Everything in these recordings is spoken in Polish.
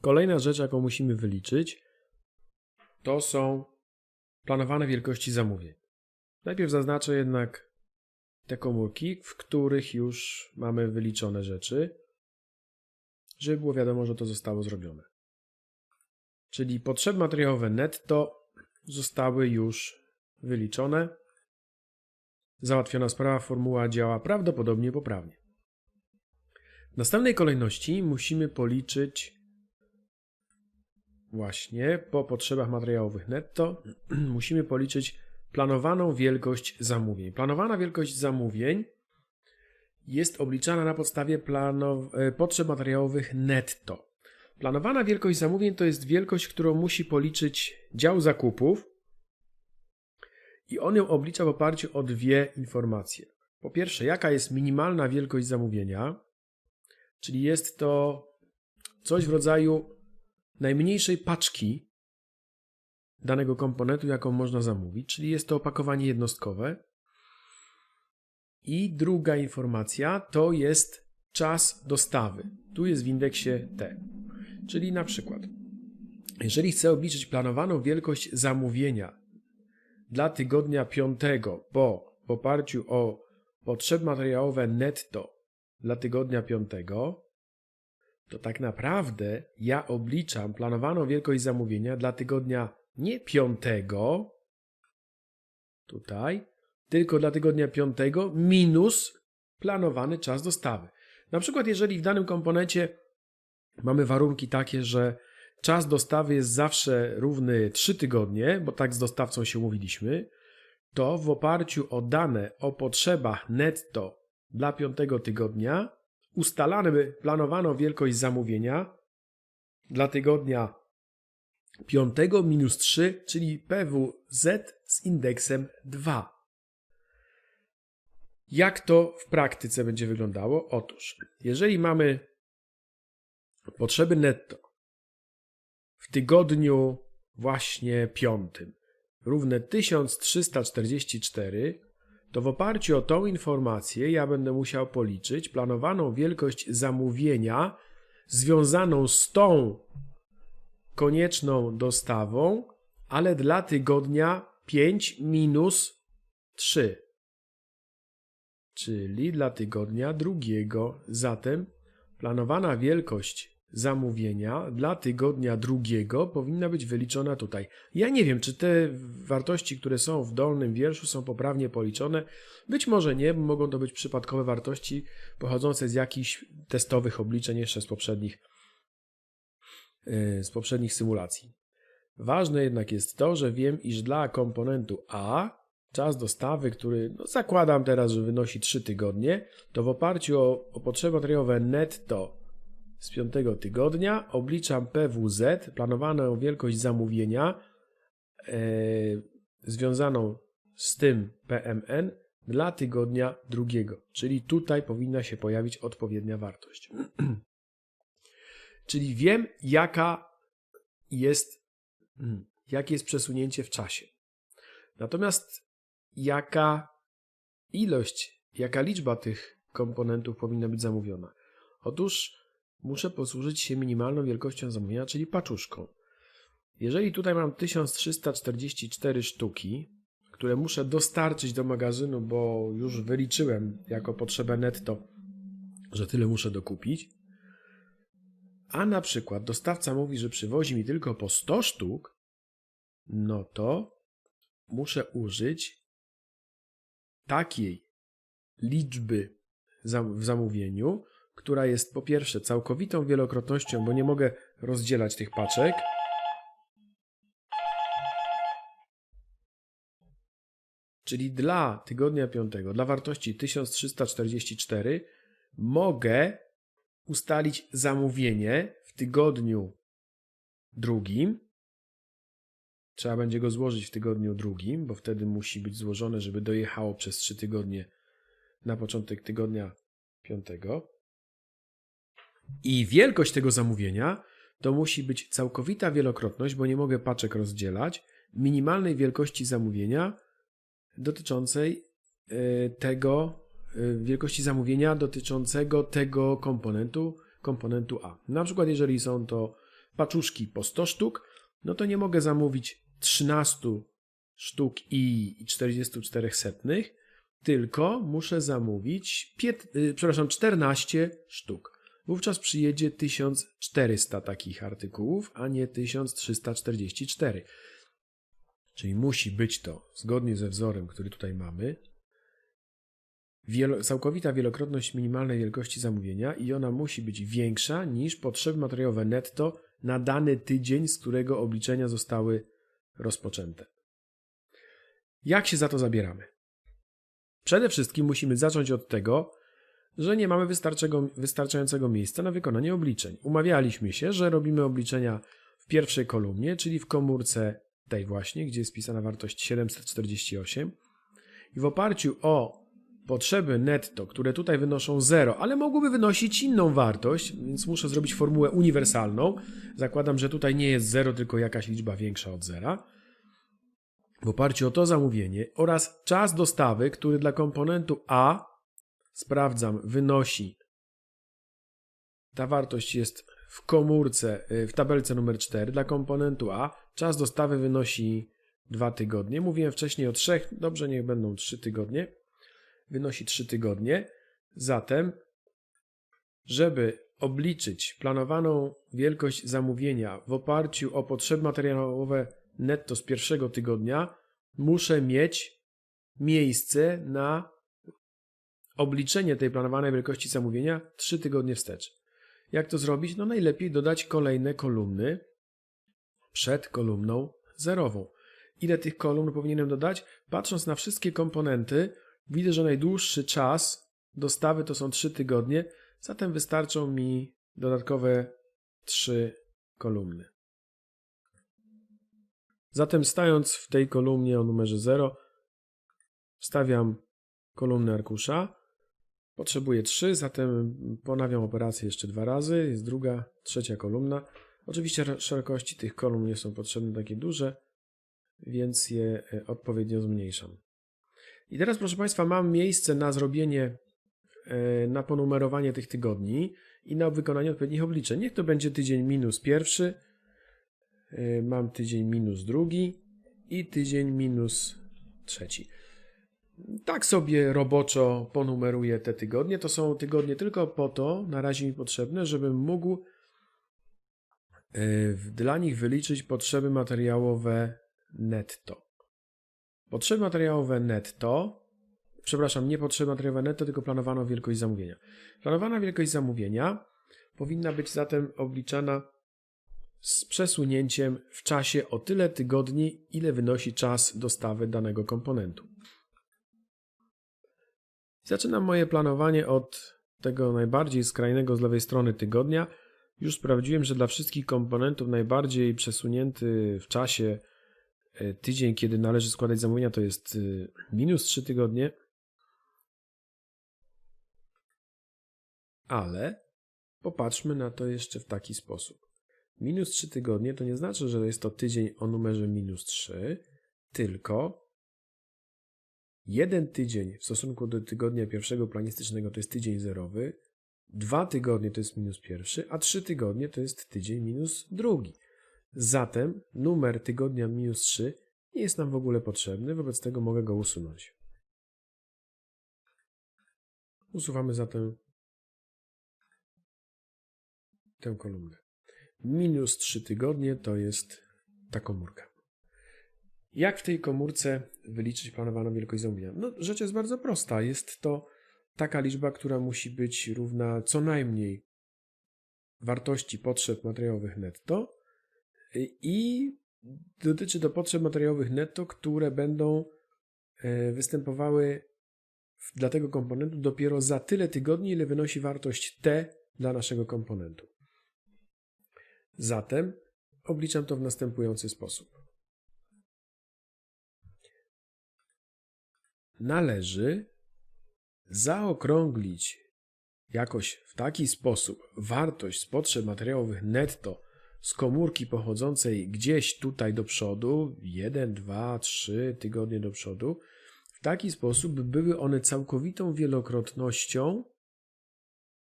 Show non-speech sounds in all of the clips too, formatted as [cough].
Kolejna rzecz, jaką musimy wyliczyć, to są planowane wielkości zamówień. Najpierw zaznaczę jednak te komórki, w których już mamy wyliczone rzeczy, żeby było wiadomo, że to zostało zrobione. Czyli potrzeby materiałowe netto zostały już wyliczone. Załatwiona sprawa, formuła działa prawdopodobnie poprawnie. W następnej kolejności musimy policzyć właśnie po potrzebach materiałowych netto [clears throat] musimy policzyć planowaną wielkość zamówień. Planowana wielkość zamówień jest obliczana na podstawie e, potrzeb materiałowych netto. Planowana wielkość zamówień to jest wielkość, którą musi policzyć dział zakupów i on ją oblicza w oparciu o dwie informacje. Po pierwsze, jaka jest minimalna wielkość zamówienia, czyli jest to coś w rodzaju najmniejszej paczki danego komponentu, jaką można zamówić, czyli jest to opakowanie jednostkowe. I druga informacja to jest czas dostawy. Tu jest w indeksie T. Czyli na przykład, jeżeli chcę obliczyć planowaną wielkość zamówienia dla tygodnia 5, bo w oparciu o potrzeby materiałowe netto dla tygodnia 5, to tak naprawdę ja obliczam planowaną wielkość zamówienia dla tygodnia nie 5, tutaj, tylko dla tygodnia 5 minus planowany czas dostawy. Na przykład, jeżeli w danym komponencie mamy warunki takie, że czas dostawy jest zawsze równy 3 tygodnie, bo tak z dostawcą się umówiliśmy, to w oparciu o dane o potrzebach netto dla 5 tygodnia ustalamy planowaną wielkość zamówienia dla tygodnia 5 minus 3, czyli PWZ z indeksem 2. Jak to w praktyce będzie wyglądało? Otóż, jeżeli mamy potrzeby netto w tygodniu właśnie piątym równe 1344, to w oparciu o tą informację ja będę musiał policzyć planowaną wielkość zamówienia związaną z tą konieczną dostawą, ale dla tygodnia 5 minus 3, czyli dla tygodnia drugiego. Zatem planowana wielkość zamówienia dla tygodnia drugiego powinna być wyliczona tutaj. Ja nie wiem, czy te wartości, które są w dolnym wierszu, są poprawnie policzone. Być może nie, bo mogą to być przypadkowe wartości pochodzące z jakichś testowych obliczeń jeszcze z poprzednich, yy, z poprzednich symulacji. Ważne jednak jest to, że wiem, iż dla komponentu A czas dostawy, który no zakładam teraz, że wynosi 3 tygodnie, to w oparciu o, o potrzeby materiałowe netto z piątego tygodnia obliczam PWZ, planowaną wielkość zamówienia e, związaną z tym PMN dla tygodnia drugiego. Czyli tutaj powinna się pojawić odpowiednia wartość. [clears throat] Czyli wiem, jaka jest, hmm, jakie jest przesunięcie w czasie. Natomiast jaka ilość, jaka liczba tych komponentów powinna być zamówiona? Otóż muszę posłużyć się minimalną wielkością zamówienia, czyli paczuszką. Jeżeli tutaj mam 1344 sztuki, które muszę dostarczyć do magazynu, bo już wyliczyłem jako potrzebę netto, że tyle muszę dokupić, a na przykład dostawca mówi, że przywozi mi tylko po 100 sztuk, no to muszę użyć takiej liczby w zamówieniu, która jest po pierwsze całkowitą wielokrotnością, bo nie mogę rozdzielać tych paczek. Czyli dla tygodnia 5, dla wartości 1344 mogę ustalić zamówienie w tygodniu drugim. Trzeba będzie go złożyć w tygodniu drugim, bo wtedy musi być złożone, żeby dojechało przez 3 tygodnie na początek tygodnia 5. I wielkość tego zamówienia to musi być całkowita wielokrotność, bo nie mogę paczek rozdzielać, minimalnej wielkości zamówienia dotyczącej e, tego, e, wielkości zamówienia dotyczącego tego komponentu, komponentu A. Na przykład, jeżeli są to paczuszki po 100 sztuk, no to nie mogę zamówić 13 sztuk i 44 setnych, tylko muszę zamówić, pięt, y, przepraszam, 14 sztuk. Wówczas przyjedzie 1400 takich artykułów, a nie 1344. Czyli musi być to, zgodnie ze wzorem, który tutaj mamy, wielo, całkowita wielokrotność minimalnej wielkości zamówienia i ona musi być większa niż potrzeby materiałowe netto na dany tydzień, z którego obliczenia zostały rozpoczęte. Jak się za to zabieramy? Przede wszystkim musimy zacząć od tego, że nie mamy wystarczającego miejsca na wykonanie obliczeń. Umawialiśmy się, że robimy obliczenia w pierwszej kolumnie, czyli w komórce tej właśnie, gdzie jest wpisana wartość 748 i w oparciu o potrzeby netto, które tutaj wynoszą 0, ale mogłyby wynosić inną wartość, więc muszę zrobić formułę uniwersalną. Zakładam, że tutaj nie jest 0, tylko jakaś liczba większa od 0. W oparciu o to zamówienie oraz czas dostawy, który dla komponentu A, sprawdzam, wynosi. Ta wartość jest w komórce, y, w tabelce numer 4 dla komponentu A. Czas dostawy wynosi 2 tygodnie. Mówiłem wcześniej o 3, dobrze, niech będą 3 tygodnie wynosi 3 tygodnie. Zatem, żeby obliczyć planowaną wielkość zamówienia w oparciu o potrzeby materiałowe netto z pierwszego tygodnia, muszę mieć miejsce na obliczenie tej planowanej wielkości zamówienia 3 tygodnie wstecz. Jak to zrobić? No najlepiej dodać kolejne kolumny przed kolumną zerową. Ile tych kolumn powinienem dodać? Patrząc na wszystkie komponenty, Widzę, że najdłuższy czas dostawy to są 3 tygodnie, zatem wystarczą mi dodatkowe 3 kolumny. Zatem stając w tej kolumnie o numerze 0, wstawiam kolumnę arkusza. Potrzebuję 3, zatem ponawiam operację jeszcze dwa razy. Jest druga, trzecia kolumna. Oczywiście szerokości tych kolumn nie są potrzebne takie duże, więc je e, odpowiednio zmniejszam. I teraz, proszę Państwa, mam miejsce na zrobienie, e, na ponumerowanie tych tygodni i na wykonanie odpowiednich obliczeń. Niech to będzie tydzień minus pierwszy, e, mam tydzień minus drugi i tydzień minus trzeci. Tak sobie roboczo ponumeruję te tygodnie. To są tygodnie tylko po to, na razie mi potrzebne, żebym mógł e, dla nich wyliczyć potrzeby materiałowe netto. Potrzeby materiałowe netto, przepraszam, nie potrzeby materiałowe netto, tylko planowaną wielkość zamówienia. Planowana wielkość zamówienia powinna być zatem obliczana z przesunięciem w czasie o tyle tygodni, ile wynosi czas dostawy danego komponentu. Zaczynam moje planowanie od tego najbardziej skrajnego z lewej strony tygodnia. Już sprawdziłem, że dla wszystkich komponentów najbardziej przesunięty w czasie E, tydzień, kiedy należy składać zamówienia, to jest y, minus 3 tygodnie. Ale popatrzmy na to jeszcze w taki sposób. Minus 3 tygodnie to nie znaczy, że jest to tydzień o numerze minus 3, tylko jeden tydzień w stosunku do tygodnia pierwszego planistycznego to jest tydzień zerowy, dwa tygodnie to jest minus pierwszy, a trzy tygodnie to jest tydzień minus drugi. Zatem numer tygodnia minus 3 nie jest nam w ogóle potrzebny, wobec tego mogę go usunąć. Usuwamy zatem tę kolumnę. Minus 3 tygodnie to jest ta komórka. Jak w tej komórce wyliczyć planowaną wielkość zamówienia? No, rzecz jest bardzo prosta. Jest to taka liczba, która musi być równa co najmniej wartości potrzeb materiałowych netto i dotyczy to potrzeb materiałowych netto, które będą e, występowały dla tego komponentu dopiero za tyle tygodni, ile wynosi wartość T dla naszego komponentu. Zatem obliczam to w następujący sposób. Należy zaokrąglić jakoś w taki sposób wartość z potrzeb materiałowych netto z komórki pochodzącej gdzieś tutaj do przodu, 1, 2, 3 tygodnie do przodu, w taki sposób, by były one całkowitą wielokrotnością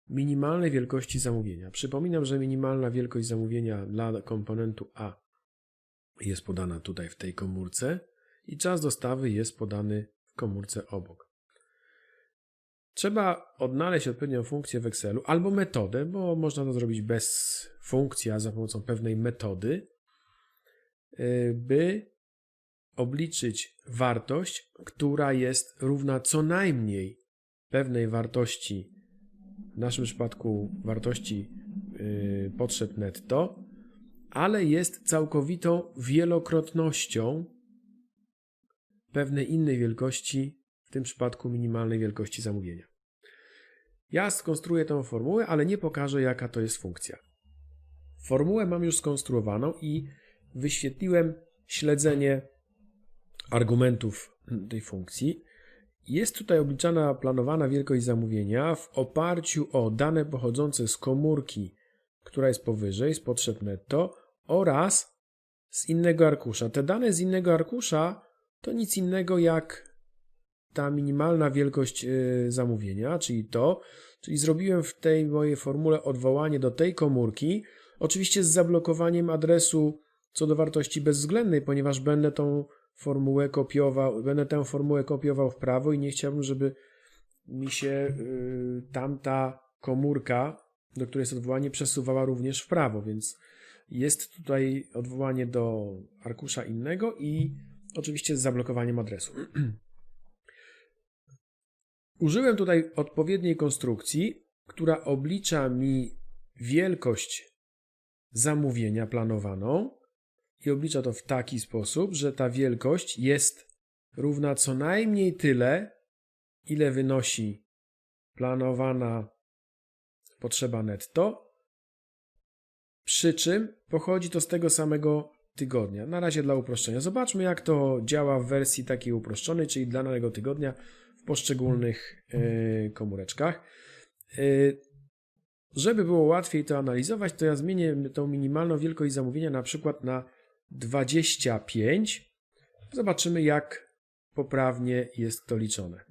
minimalnej wielkości zamówienia. Przypominam, że minimalna wielkość zamówienia dla komponentu A jest podana tutaj w tej komórce i czas dostawy jest podany komórce obok. Trzeba odnaleźć odpowiednią funkcję w Excelu albo metodę, bo można to zrobić bez funkcji, a za pomocą pewnej metody, y, by obliczyć wartość, która jest równa co najmniej pewnej wartości, w naszym przypadku wartości y, potrzeb netto, ale jest całkowitą wielokrotnością pewnej innej wielkości, w tym przypadku minimalnej wielkości zamówienia. Ja skonstruuję tę formułę, ale nie pokażę, jaka to jest funkcja. Formułę mam już skonstruowaną i wyświetliłem śledzenie argumentów tej funkcji. Jest tutaj obliczana planowana wielkość zamówienia w oparciu o dane pochodzące z komórki, która jest powyżej, z potrzeb netto oraz z innego arkusza. Te dane z innego arkusza to nic innego jak ta minimalna wielkość y, zamówienia, czyli to, czyli zrobiłem w tej mojej formule odwołanie do tej komórki, oczywiście z zablokowaniem adresu co do wartości bezwzględnej, ponieważ będę tą formułę kopiował, będę tę formułę kopiował w prawo i nie chciałbym, żeby mi się y, tamta komórka, do której jest odwołanie, przesuwała również w prawo, więc jest tutaj odwołanie do arkusza innego i oczywiście z zablokowaniem adresu. [clears throat] Użyłem tutaj odpowiedniej konstrukcji, która oblicza mi wielkość zamówienia planowaną i oblicza to w taki sposób, że ta wielkość jest równa co najmniej tyle, ile wynosi planowana potrzeba netto, przy czym pochodzi to z tego samego tygodnia. Na razie dla uproszczenia. Zobaczmy, jak to działa w wersji takiej uproszczonej, czyli dla danego tygodnia w poszczególnych yy, komóreczkach. Yy, żeby było łatwiej to analizować, to ja zmienię tą minimalną wielkość zamówienia na przykład na 25. Zobaczymy, jak poprawnie jest to liczone.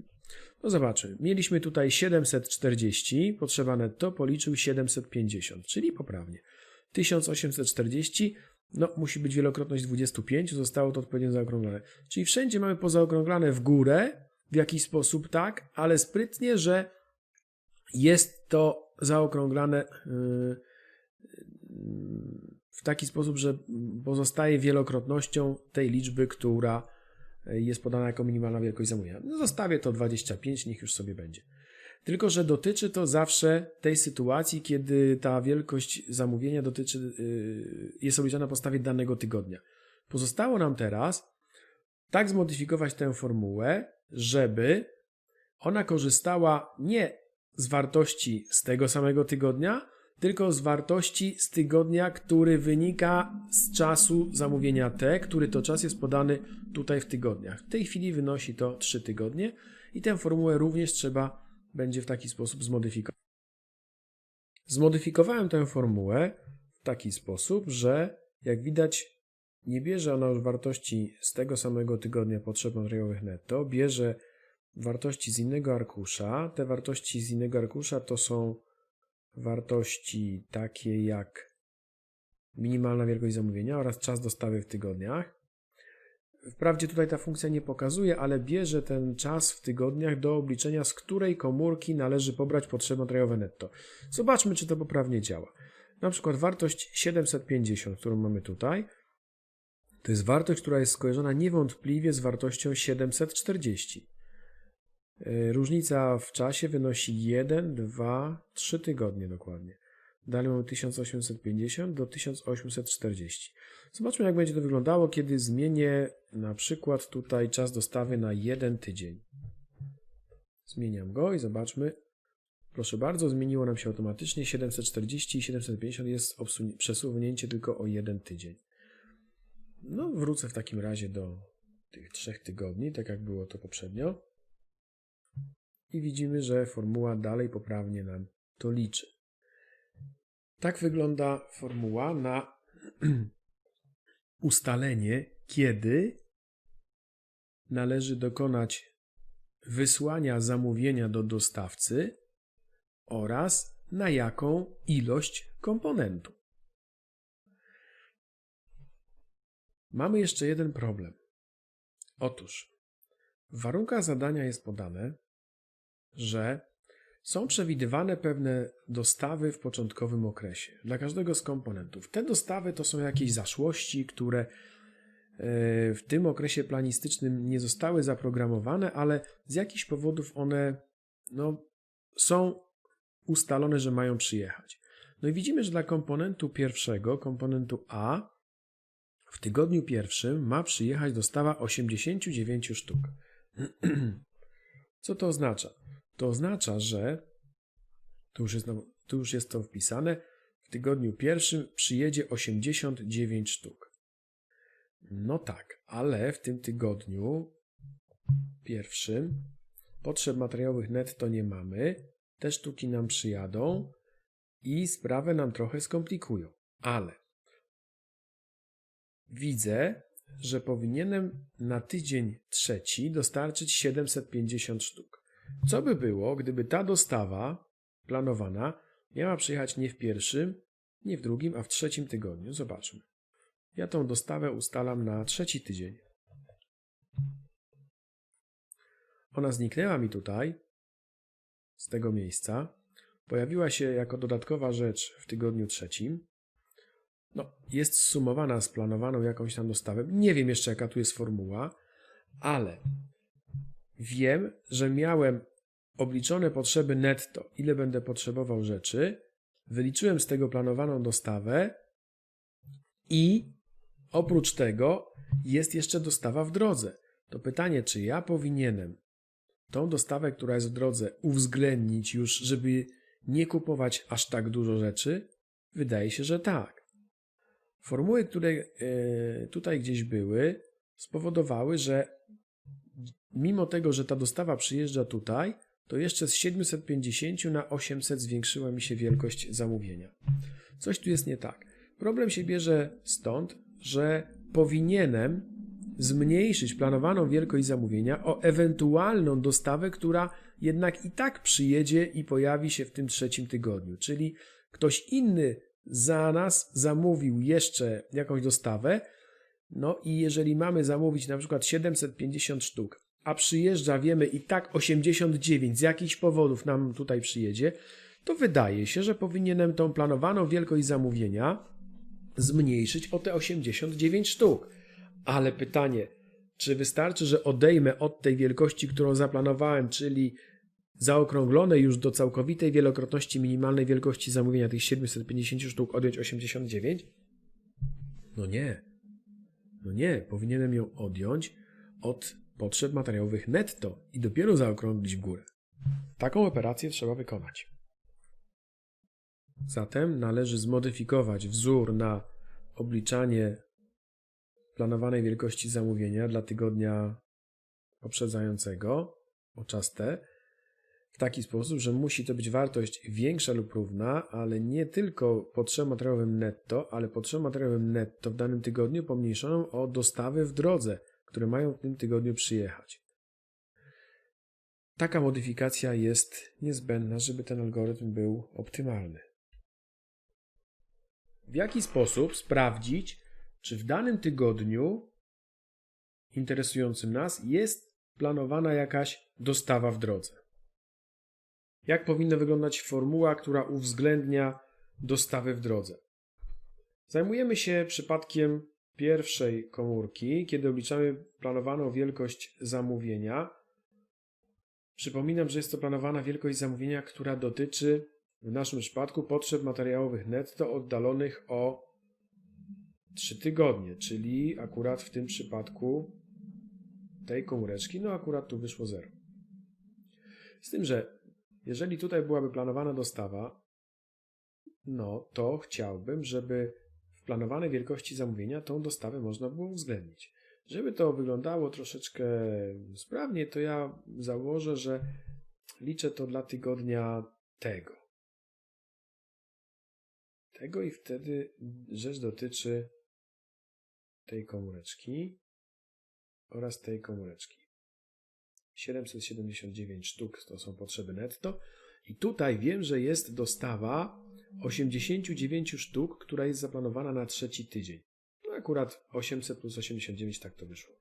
No zobaczmy. Mieliśmy tutaj 740, potrzeba netto policzył 750, czyli poprawnie. 1840, no musi być wielokrotność 25, zostało to odpowiednio zaokrąglone. Czyli wszędzie mamy pozaokrąglane w górę, w jakiś sposób tak, ale sprytnie, że jest to zaokrąglane yy, w taki sposób, że pozostaje wielokrotnością tej liczby, która jest podana jako minimalna wielkość zamówienia. No zostawię to 25, niech już sobie będzie. Tylko, że dotyczy to zawsze tej sytuacji, kiedy ta wielkość zamówienia dotyczy, yy, jest obliczana na podstawie danego tygodnia. Pozostało nam teraz tak zmodyfikować tę formułę, żeby ona korzystała nie z wartości z tego samego tygodnia, tylko z wartości z tygodnia, który wynika z czasu zamówienia T, który to czas jest podany tutaj w tygodniach. W tej chwili wynosi to 3 tygodnie i tę formułę również trzeba będzie w taki sposób zmodyfikować. Zmodyfikowałem tę formułę w taki sposób, że jak widać nie bierze ona już wartości z tego samego tygodnia potrzeb materiałowych netto, bierze wartości z innego arkusza. Te wartości z innego arkusza to są wartości takie jak minimalna wielkość zamówienia oraz czas dostawy w tygodniach. Wprawdzie tutaj ta funkcja nie pokazuje, ale bierze ten czas w tygodniach do obliczenia, z której komórki należy pobrać potrzeby materiałowe netto. Zobaczmy, czy to poprawnie działa. Na przykład wartość 750, którą mamy tutaj, to jest wartość, która jest skojarzona niewątpliwie z wartością 740. E, różnica w czasie wynosi 1, 2, 3 tygodnie dokładnie. Dalej mamy 1850 do 1840. Zobaczmy, jak będzie to wyglądało, kiedy zmienię na przykład tutaj czas dostawy na jeden tydzień. Zmieniam go i zobaczmy. Proszę bardzo, zmieniło nam się automatycznie 740 i 750 jest przesunięcie tylko o jeden tydzień. No, wrócę w takim razie do tych trzech tygodni, tak jak było to poprzednio i widzimy, że formuła dalej poprawnie nam to liczy. Tak wygląda formuła na [clears throat] ustalenie, kiedy należy dokonać wysłania zamówienia do dostawcy oraz na jaką ilość komponentu. Mamy jeszcze jeden problem. Otóż w warunkach zadania jest podane, że są przewidywane pewne dostawy w początkowym okresie dla każdego z komponentów. Te dostawy to są jakieś zaszłości, które e, w tym okresie planistycznym nie zostały zaprogramowane, ale z jakichś powodów one no, są ustalone, że mają przyjechać. No i widzimy, że dla komponentu pierwszego, komponentu A, w tygodniu pierwszym ma przyjechać dostawa 89 sztuk. [clears throat] Co to oznacza? To oznacza, że tu już, jest, tu już jest to wpisane, w tygodniu pierwszym przyjedzie 89 sztuk. No tak, ale w tym tygodniu pierwszym potrzeb materiałowych netto nie mamy, te sztuki nam przyjadą i sprawę nam trochę skomplikują. Ale widzę, że powinienem na tydzień trzeci dostarczyć 750 sztuk. Co by było, gdyby ta dostawa planowana miała przyjechać nie w pierwszym, nie w drugim, a w trzecim tygodniu? Zobaczmy. Ja tą dostawę ustalam na trzeci tydzień. Ona zniknęła mi tutaj, z tego miejsca. Pojawiła się jako dodatkowa rzecz w tygodniu trzecim. No, jest sumowana z planowaną jakąś tam dostawę. Nie wiem jeszcze, jaka tu jest formuła, ale wiem, że miałem obliczone potrzeby netto, ile będę potrzebował rzeczy, wyliczyłem z tego planowaną dostawę i oprócz tego jest jeszcze dostawa w drodze. To pytanie, czy ja powinienem tą dostawę, która jest w drodze, uwzględnić już, żeby nie kupować aż tak dużo rzeczy? Wydaje się, że tak. Formuły, które e, tutaj gdzieś były, spowodowały, że mimo tego, że ta dostawa przyjeżdża tutaj, to jeszcze z 750 na 800 zwiększyła mi się wielkość zamówienia. Coś tu jest nie tak. Problem się bierze stąd, że powinienem zmniejszyć planowaną wielkość zamówienia o ewentualną dostawę, która jednak i tak przyjedzie i pojawi się w tym trzecim tygodniu. Czyli ktoś inny za nas zamówił jeszcze jakąś dostawę, no i jeżeli mamy zamówić na przykład 750 sztuk, a przyjeżdża, wiemy, i tak 89 z jakichś powodów nam tutaj przyjedzie, to wydaje się, że powinienem tą planowaną wielkość zamówienia zmniejszyć o te 89 sztuk. Ale pytanie, czy wystarczy, że odejmę od tej wielkości, którą zaplanowałem, czyli zaokrąglone już do całkowitej wielokrotności minimalnej wielkości zamówienia tych 750 sztuk odjąć 89? No nie. No nie, powinienem ją odjąć od potrzeb materiałowych netto i dopiero zaokrąglić w górę. Taką operację trzeba wykonać. Zatem należy zmodyfikować wzór na obliczanie planowanej wielkości zamówienia dla tygodnia poprzedzającego o czas T w taki sposób, że musi to być wartość większa lub równa, ale nie tylko potrzebom materiałowym netto, ale potrzebom materiałowym netto w danym tygodniu pomniejszoną o dostawy w drodze, które mają w tym tygodniu przyjechać. Taka modyfikacja jest niezbędna, żeby ten algorytm był optymalny. W jaki sposób sprawdzić, czy w danym tygodniu interesującym nas jest planowana jakaś dostawa w drodze. Jak powinna wyglądać formuła, która uwzględnia dostawy w drodze? Zajmujemy się przypadkiem pierwszej komórki, kiedy obliczamy planowaną wielkość zamówienia. Przypominam, że jest to planowana wielkość zamówienia, która dotyczy w naszym przypadku potrzeb materiałowych netto oddalonych o trzy tygodnie, czyli akurat w tym przypadku tej komóreczki, no akurat tu wyszło 0. Z tym, że jeżeli tutaj byłaby planowana dostawa, no to chciałbym, żeby w planowanej wielkości zamówienia tą dostawę można było uwzględnić. Żeby to wyglądało troszeczkę sprawnie, to ja założę, że liczę to dla tygodnia tego. Tego i wtedy rzecz dotyczy tej komóreczki oraz tej komóreczki. 779 sztuk to są potrzeby netto I tutaj wiem, że jest dostawa 89 sztuk, która jest zaplanowana na trzeci tydzień. No akurat 800 plus 89 tak to wyszło.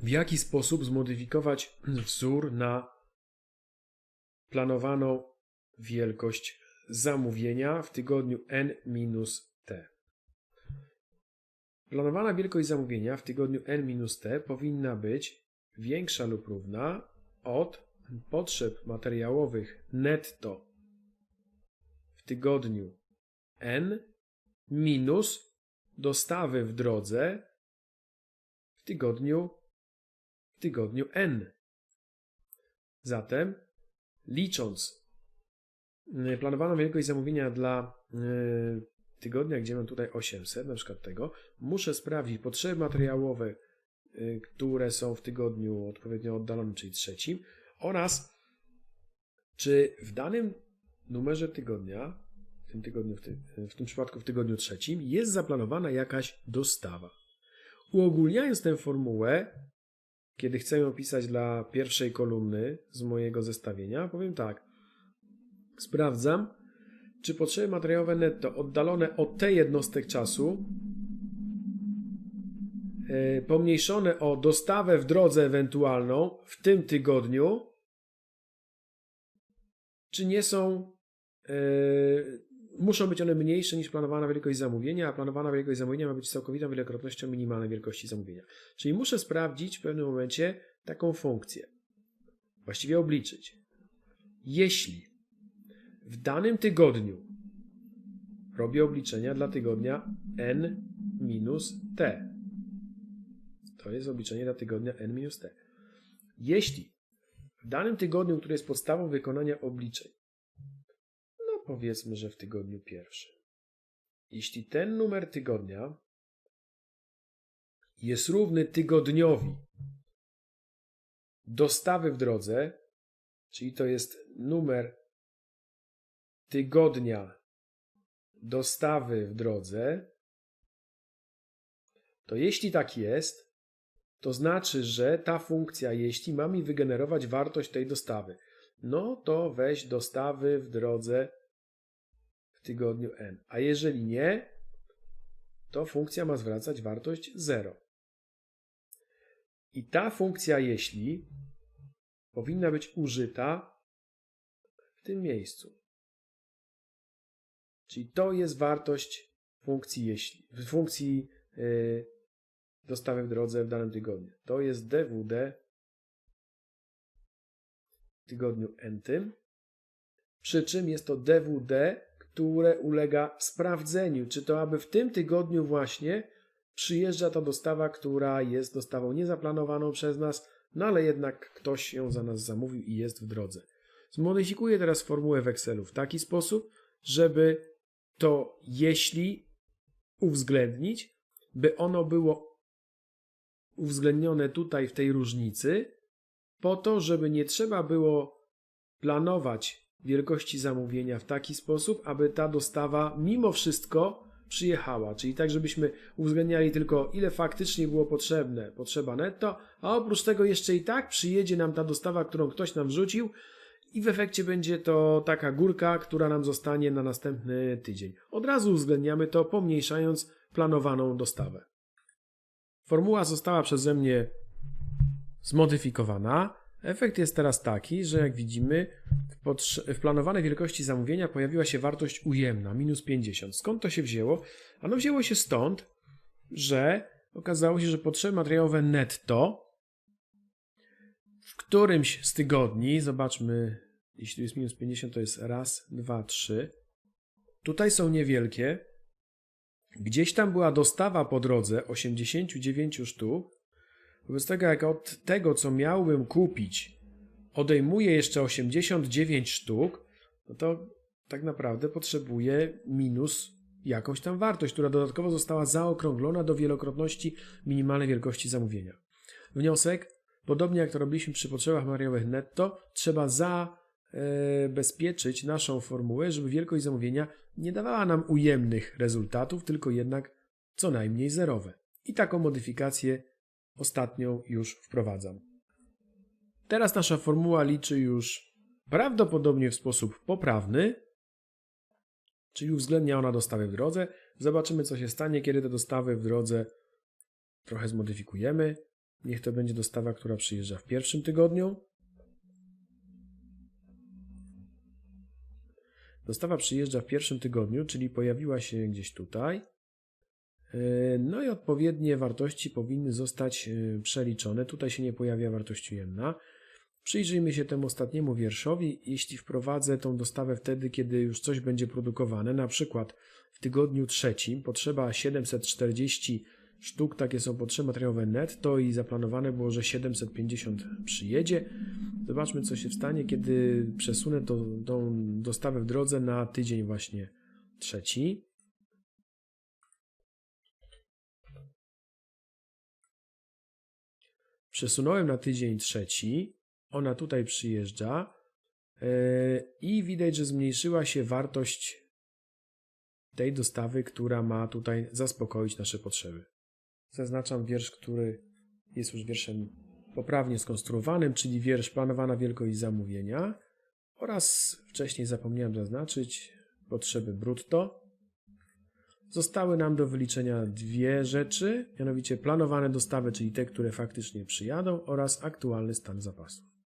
W jaki sposób zmodyfikować wzór na planowaną wielkość zamówienia w tygodniu n-t? Planowana wielkość zamówienia w tygodniu n-t powinna być większa lub równa od potrzeb materiałowych netto w tygodniu n minus dostawy w drodze w tygodniu w tygodniu n. Zatem licząc y, planowaną wielkość zamówienia dla y, tygodnia, gdzie mam tutaj 800, na przykład tego, muszę sprawdzić potrzeby materiałowe, które są w tygodniu odpowiednio oddalonym, czyli trzecim, oraz czy w danym numerze tygodnia, w tym, tygodniu, w, w tym przypadku w tygodniu trzecim, jest zaplanowana jakaś dostawa. Uogólniając tę formułę, kiedy chcę ją pisać dla pierwszej kolumny z mojego zestawienia, powiem tak. Sprawdzam, czy potrzeby materiałowe netto oddalone o t jednostek czasu, pomniejszone o dostawę w drodze ewentualną w tym tygodniu, czy nie są, yy, muszą być one mniejsze niż planowana wielkość zamówienia, a planowana wielkość zamówienia ma być całkowitą wielokrotnością minimalnej wielkości zamówienia. Czyli muszę sprawdzić w pewnym momencie taką funkcję, właściwie obliczyć. Jeśli w danym tygodniu robię obliczenia dla tygodnia n minus t, to jest obliczenie dla tygodnia n minus t. Jeśli w danym tygodniu, który jest podstawą wykonania obliczeń, no powiedzmy, że w tygodniu pierwszym, jeśli ten numer tygodnia jest równy tygodniowi dostawy w drodze, czyli to jest numer tygodnia dostawy w drodze, to jeśli tak jest, to znaczy, że ta funkcja, jeśli ma mi wygenerować wartość tej dostawy, no to weź dostawy w drodze w tygodniu n. A jeżeli nie, to funkcja ma zwracać wartość 0. I ta funkcja, jeśli powinna być użyta w tym miejscu. Czyli to jest wartość funkcji jeśli, funkcji yy, dostawy w drodze w danym tygodniu. To jest DWD w tygodniu n tym, przy czym jest to DWD, które ulega sprawdzeniu, czy to aby w tym tygodniu właśnie przyjeżdża ta dostawa, która jest dostawą niezaplanowaną przez nas, no ale jednak ktoś ją za nas zamówił i jest w drodze. Zmodyfikuję teraz formułę w Excelu w taki sposób, żeby to jeśli uwzględnić, by ono było uwzględnione tutaj w tej różnicy, po to, żeby nie trzeba było planować wielkości zamówienia w taki sposób, aby ta dostawa mimo wszystko przyjechała, czyli tak, żebyśmy uwzględniali tylko ile faktycznie było potrzebne, potrzeba netto, a oprócz tego jeszcze i tak przyjedzie nam ta dostawa, którą ktoś nam wrzucił i w efekcie będzie to taka górka, która nam zostanie na następny tydzień. Od razu uwzględniamy to, pomniejszając planowaną dostawę. Formuła została przeze mnie zmodyfikowana. Efekt jest teraz taki, że jak widzimy, w, planowanej wielkości zamówienia pojawiła się wartość ujemna, minus 50. Skąd to się wzięło? Ano wzięło się stąd, że okazało się, że potrzeby materiałowe netto w którymś z tygodni, zobaczmy, jeśli tu jest minus 50, to jest raz, dwa, trzy. Tutaj są niewielkie. Gdzieś tam była dostawa po drodze 89 sztuk. Wobec tego, jak od tego, co miałbym kupić, odejmuję jeszcze 89 sztuk, no to tak naprawdę potrzebuję minus jakąś tam wartość, która dodatkowo została zaokrąglona do wielokrotności minimalnej wielkości zamówienia. Wniosek, podobnie jak to robiliśmy przy potrzebach materiałowych netto, trzeba zabezpieczyć naszą formułę, żeby wielkość zamówienia nie dawała nam ujemnych rezultatów, tylko jednak co najmniej zerowe. I taką modyfikację ostatnią już wprowadzam. Teraz nasza formuła liczy już prawdopodobnie w sposób poprawny, czyli uwzględnia ona dostawy w drodze. Zobaczymy, co się stanie, kiedy te dostawy w drodze trochę zmodyfikujemy. Niech to będzie dostawa, która przyjeżdża w pierwszym tygodniu. Dostawa przyjeżdża w pierwszym tygodniu, czyli pojawiła się gdzieś tutaj. Yy, No i odpowiednie wartości powinny zostać yy, przeliczone. Tutaj się nie pojawia wartość ujemna. Przyjrzyjmy się temu ostatniemu wierszowi. Jeśli wprowadzę tą dostawę wtedy, kiedy już coś będzie produkowane, na przykład w tygodniu trzecim potrzeba 740 sztuk, takie są potrzeby materiałowe netto i zaplanowane było, że 750 przyjedzie. Zobaczmy, co się stanie, kiedy przesunę to, tą dostawę w drodze na tydzień właśnie trzeci. Przesunąłem na tydzień trzeci. Ona tutaj przyjeżdża. Yy, I widać, że zmniejszyła się wartość tej dostawy, która ma tutaj zaspokoić nasze potrzeby. Zaznaczam wiersz, który jest już wierszem poprawnie skonstruowanym, czyli wiersz planowana wielkość zamówienia oraz wcześniej zapomniałem zaznaczyć potrzeby brutto. Zostały nam do wyliczenia dwie rzeczy, mianowicie planowane dostawy, czyli te, które faktycznie przyjadą oraz aktualny stan zapasów.